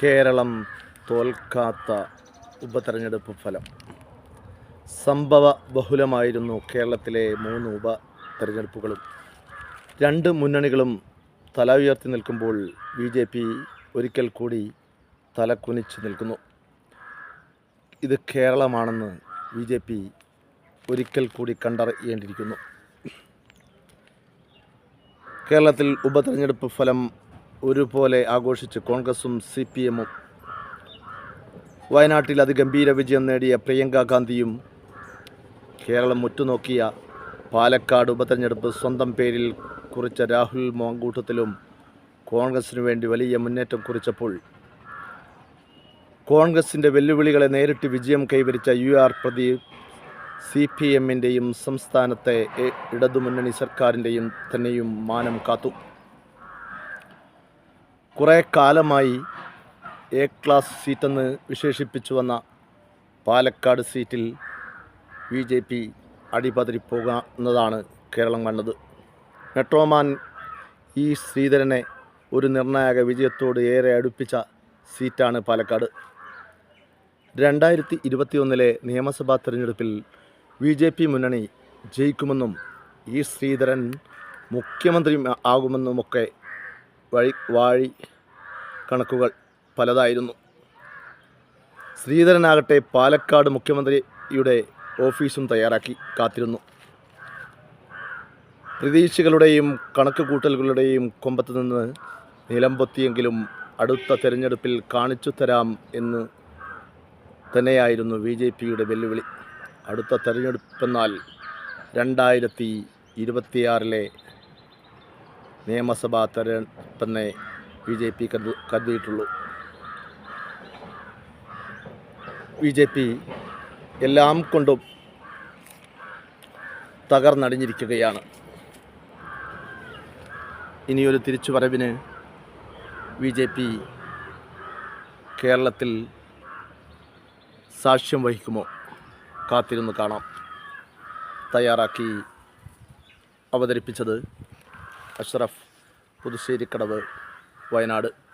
കേരളം തോൽക്കാത്ത ഉപതെരഞ്ഞെടുപ്പ് ഫലം. സംഭവ ബഹുലമായിരുന്നു കേരളത്തിലെ മൂന്ന് ഉപതെരഞ്ഞെടുപ്പുകളും. രണ്ട് മുന്നണികളും തല ഉയർത്തി നിൽക്കുമ്പോൾ ബി ജെ പി ഒരിക്കൽ കൂടി തലകുനിച്ച് നിൽക്കുന്നു. ഇത് കേരളമാണെന്ന് ബി ജെ പി ഒരിക്കൽ കൂടി കണ്ടറിയേണ്ടിയിരിക്കുന്നു. കേരളത്തിൽ ഉപതെരഞ്ഞെടുപ്പ് ഫലം ഒരുപോലെ ആഘോഷിച്ച് കോൺഗ്രസും സി പി എമ്മും വയനാട്ടിൽ അതിഗംഭീര വിജയം നേടിയ പ്രിയങ്ക ഗാന്ധിയും കേരളം ഉറ്റുനോക്കിയ പാലക്കാട് ഉപതെരഞ്ഞെടുപ്പ് സ്വന്തം പേരിൽ കുറിച്ച രാഹുൽ മോങ്കൂട്ടത്തിലും കോൺഗ്രസിനു വേണ്ടി വലിയ മുന്നേറ്റം കുറിച്ചപ്പോൾ കോൺഗ്രസിന്റെ വെല്ലുവിളികളെ നേരിട്ട് വിജയം കൈവരിച്ച U R Pradeep C P എമ്മിന്റെയും സംസ്ഥാനത്തെ ഇടതുമുന്നണി സർക്കാരിന്റെയും തന്നെയും മാനം കാത്തു. കുറേ കാലമായി എ ക്ലാസ് സീറ്റെന്ന് വിശേഷിപ്പിച്ചു വന്ന പാലക്കാട് സീറ്റിൽ ബി ജെ പി അടിപതറിപ്പോകുന്നതാണ് കേരളം കണ്ടത്. മെട്രോമാൻ ഇ ശ്രീധരനെ ഒരു നിർണായക വിജയത്തോട് ഏറെ അടുപ്പിച്ച സീറ്റാണ് പാലക്കാട്. രണ്ടായിരത്തി ഇരുപത്തിയൊന്നിലെ നിയമസഭാ തിരഞ്ഞെടുപ്പിൽ ബി ജെ പി മുന്നണി ജയിക്കുമെന്നും ഇ ശ്രീധരൻ മുഖ്യമന്ത്രി ആകുമെന്നുമൊക്കെ വഴി വാഴി കണക്കുകൾ പലതായിരുന്നു. ശ്രീധരനാകട്ടെ പാലക്കാട് മുഖ്യമന്ത്രിയുടെ ഓഫീസും തയ്യാറാക്കി കാത്തിരുന്നു. പ്രതീക്ഷകളുടെയും കണക്ക് കൂട്ടലുകളുടെയും കൊമ്പത്ത് നിന്ന് നിലംപൊത്തിയെങ്കിലും അടുത്ത തെരഞ്ഞെടുപ്പിൽ കാണിച്ചു തരാം എന്ന് തന്നെയായിരുന്നു ബി ജെ പിയുടെ വെല്ലുവിളി. അടുത്ത തെരഞ്ഞെടുപ്പെന്നാൽ രണ്ടായിരത്തി ഇരുപത്തിയാറിലെ നിയമസഭാ തെരഞ്ഞെടുപ്പെന്നേ ബി ജെ പി കരുതു കരുതിയിട്ടുള്ളൂ. ബി ജെ പി എല്ലാം കൊണ്ടും തകർന്നടിഞ്ഞിരിക്കുകയാണ്. ഇനിയൊരു തിരിച്ചുവരവിന് ബി ജെ പി കേരളത്തിൽ സാക്ഷ്യം വഹിക്കുമോ? കാത്തിരുന്ന് കാണാം. തയ്യാറാക്കി അവതരിപ്പിച്ചത് അഷ്റഫ് പുതുശ്ശേരിക്കടവ് വയനാട്.